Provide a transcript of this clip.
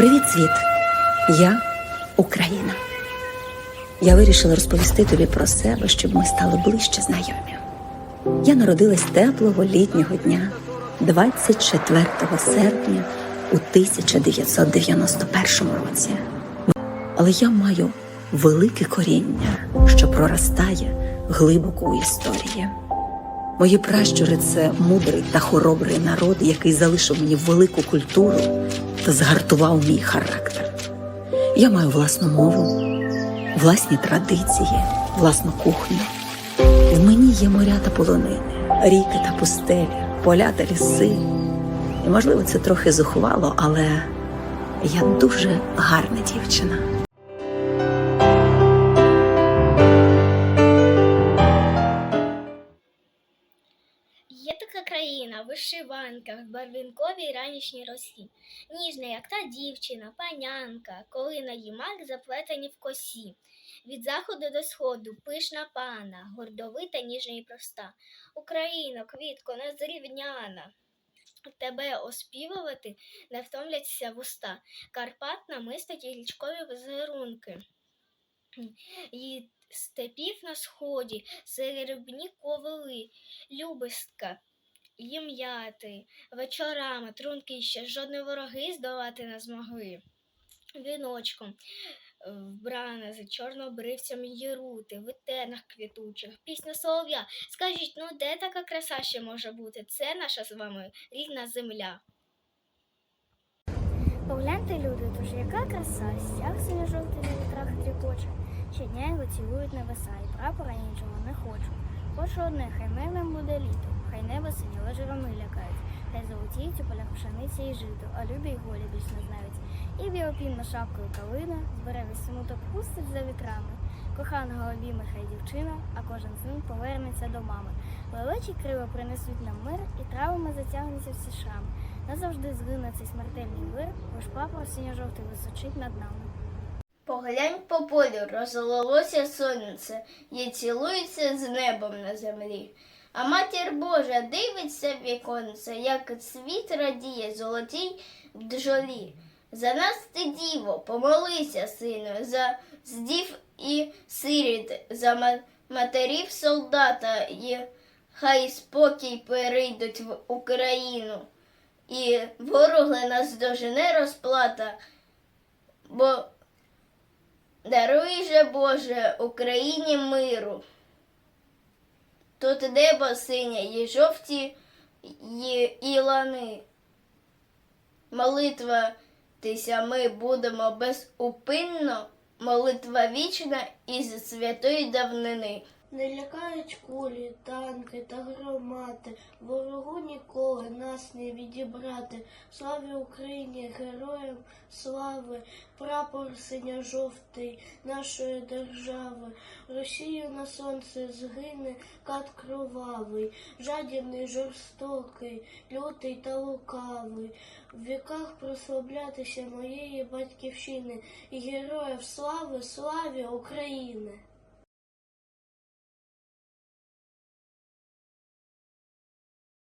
Привіт, світ! Я Україна. Я вирішила розповісти тобі про себе, щоб ми стали ближче знайомі. Я народилась теплого літнього дня, 24 серпня у 1991 році. Але я маю велике коріння, що проростає глибоко у історії. Мої пращури це мудрий та хоробрий народ, який залишив мені велику культуру та згартував мій характер. Я маю власну мову, власні традиції, власну кухню. В мені є моря та полонини, ріки та пустелі, поля та ліси. І, можливо, це трохи зухвало, але я дуже гарна дівчина. Є така країна, вишиванка, в барвінковій ранішній росі. Ніжна, як та дівчина, панянка, коли на її мак заплетені в косі. Від заходу до сходу пишна пана, гордовита, ніжна і проста. Україно, квітко, незрівняна. Тебе оспівувати не втомляться вуста. Карпат намистить і річкові візерунки. І степів на сході, серебні ковили, любистка, їм'яти, вечорами, трунки ще жодні вороги здолати не змогли. Віночком е, вбрана за чорнобривцями її рути, в етенах квітучих, пісня солов'я. Скажіть, ну де така краса ще може бути? Це наша з вами рідна земля. Погляньте, люди, тож яка краса, стяг синьо жовтий на вітрах тріпоче. Щодня його цілують небеса, і прапора іншого не хочу. Хочу одне, хай мирним буде літо, хай небо синіло жироми лякають, хай золотіють у полях пшениці і жито, а любі й голі більш не знають. І білопінна шапкою калина збере весь смуток пустить за вітрами. Коханого обійме хай дівчина, а кожен син повернеться до мами. Лелечі крила принесуть нам мир, і травами затягнуться всі шрами. Назавжди згине цей смертельний вир, бо ж прапор синьо-жовтий височить над нами. Поглянь по полю, розлилося сонце, і цілується з небом на землі. А матір Божа дивиться віконце, як світ радіє золотій бджолі. За нас ти, діво, помолися, сину, за здів і сиріт, за матерів солдата, і хай спокій перейдуть в Україну. І вороги нас дожене розплата, бо Даруй же, Боже, Україні миру. Тут небо синє, і жовті і, і лани. Молитва тися ми будемо безупинно, молитва вічна із святої давнини. Не лякають кулі, танки та громати, ворогу ніколи нас не відібрати. Славі Україні, героям слави, прапор синьо-жовтий нашої держави. Росію на сонце згине кат кровавий, жадібний, жорстокий, лютий та лукавий. В віках прославлятися моєї батьківщини і героїв слави, славі України.